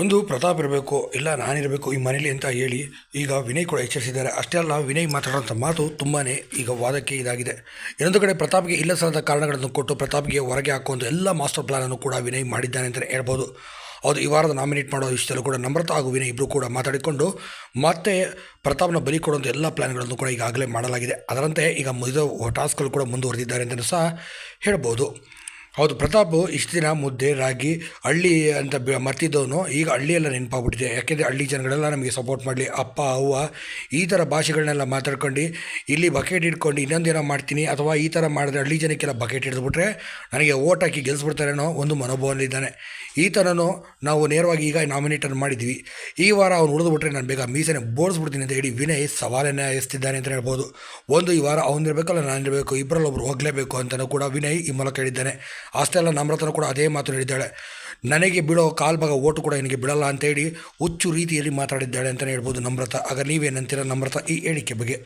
ಒಂದು ಪ್ರತಾಪ್ ಇರಬೇಕು, ಇಲ್ಲ ನಾನಿರಬೇಕು ಈ ಮನೇಲಿ ಅಂತ ಹೇಳಿ ಈಗ ವಿನಯ್ ಕೂಡ ಎಚ್ಚರಿಸಿದ್ದಾರೆ. ಅಷ್ಟೇ ಅಲ್ಲ, ವಿನಯ್ ಮಾತಾಡೋಂಥ ಮಾತು ತುಂಬಾ ಈಗ ವಾದಕ್ಕೆ ಇದಾಗಿದೆ. ಇನ್ನೊಂದು ಕಡೆ ಪ್ರತಾಪ್ಗೆ ಇಲ್ಲ ಸಲ್ಲದ ಕಾರಣಗಳನ್ನು ಕೊಟ್ಟು ಪ್ರತಾಪ್ಗೆ ಹೊರಗೆ ಹಾಕುವಂಥ ಎಲ್ಲ ಮಾಸ್ಟರ್ ಪ್ಲಾನನ್ನು ಕೂಡ ವಿನಯ್ ಮಾಡಿದ್ದಾನೆ ಅಂತಲೇ ಹೇಳ್ಬೋದು. ಹೌದು, ಈ ವಾರದ ನಾಮಿನೇಟ್ ಮಾಡೋ ವಿಷಯದಲ್ಲೂ ಕೂಡ ನಮ್ರತಾ ಹಾಗೂ ವಿನಯ್ ಇಬ್ಬರು ಕೂಡ ಮಾತಾಡಿಕೊಂಡು ಮತ್ತೆ ಪ್ರತಾಪ್ನ ಬಲಿ ಕೊಡುವಂಥ ಎಲ್ಲ ಪ್ಲ್ಯಾನ್ಗಳನ್ನು ಕೂಡ ಈಗಾಗಲೇ ಮಾಡಲಾಗಿದೆ. ಅದರಂತೆ ಈಗ ಮುಗಿದ ಟಾಸ್ಕ್ಗಳು ಕೂಡ ಮುಂದುವರೆದಿದ್ದಾರೆ ಅಂತಲೂ ಸಹ ಹೇಳ್ಬೋದು. ಹೌದು, ಪ್ರತಾಪ್ ಇಷ್ಟು ದಿನ ಮುದ್ದೆ, ರಾಗಿ, ಹಳ್ಳಿ ಅಂತ ಮರ್ತಿದ್ದವನು ಈಗ ಹಳ್ಳಿಯೆಲ್ಲ ನೆನಪಾಗ್ಬಿಟ್ಟಿದೆ. ಯಾಕೆಂದರೆ ಹಳ್ಳಿ ಜನಗಳೆಲ್ಲ ನಮಗೆ ಸಪೋರ್ಟ್ ಮಾಡಲಿ. ಅಪ್ಪ, ಅವ್ವ ಈ ಥರ ಭಾಷೆಗಳನ್ನೆಲ್ಲ ಮಾತಾಡ್ಕೊಂಡು ಇಲ್ಲಿ ಬಕೆಟ್ ಇಟ್ಕೊಂಡು ಇನ್ನೊಂದೇನೋ ಮಾಡ್ತೀನಿ ಅಥವಾ ಈ ಥರ ಮಾಡಿದ್ರೆ ಹಳ್ಳಿ ಜನಕ್ಕೆಲ್ಲ ಬಕೆಟ್ ಹಿಡಿದ್ಬಿಟ್ರೆ ನನಗೆ ಓಟ್ ಹಾಕಿ ಗೆಲ್ಲಿಸ್ಬಿಡ್ತಾರೇನೋ ಒಂದು ಮನೋಭಾವನಲ್ಲಿದ್ದಾನೆ ಈ ಥರನೂ ನಾವು ನೇರವಾಗಿ ಈಗ ನಾಮಿನೇಟನ್ನು ಮಾಡಿದ್ವಿ. ಈ ವಾರ ಅವನು ಉಳಿದುಬಿಟ್ರೆ ನಾನು ಬೇಗ ಮೀಸನೆ ಬೋಡಿಸ್ಬಿಡ್ತೀನಿ ಅಂತ ಹೇಳಿ ವಿನಯ್ ಸವಾಲನ್ನು ಎಸ್ತಿದ್ದಾನೆ ಅಂತ ಹೇಳ್ಬೋದು. ಒಂದು ಈ ವಾರ ಅವನಿರಬೇಕಲ್ಲ ನಾನಿರಬೇಕು ಇಬ್ಬರಲ್ಲಿ ಒಬ್ರು ಹೋಗಲೇಬೇಕು ಅಂತಲೂ ಕೂಡ ವಿನಯ್ ಈ ಮೂಲಕ ಹೇಳಿದ್ದಾನೆ. ಅಷ್ಟೆಲ್ಲ ನಮ್ರತನ ಕೂಡ ಅದೇ ಮಾತು ಹೇಳಿದ್ದಾಳೆ. ನನಗೆ ಬಿಡೋ ಕಾಲ್ ಭಾಗ ಓಟು ಕೂಡ ನಿನಗೆ ಬಿಡಲ್ಲ ಅಂತೇಳಿ ಹುಚ್ಚು ರೀತಿಯಲ್ಲಿ ಮಾತಾಡಿದ್ದಾಳೆ ಅಂತಲೇ ಹೇಳ್ಬೋದು ನಮ್ರತ. ಆಗ ನೀವೇನಂತೀರ ನಮ್ರತ ಈ ಹೇಳಿಕೆ ಬಗ್ಗೆ?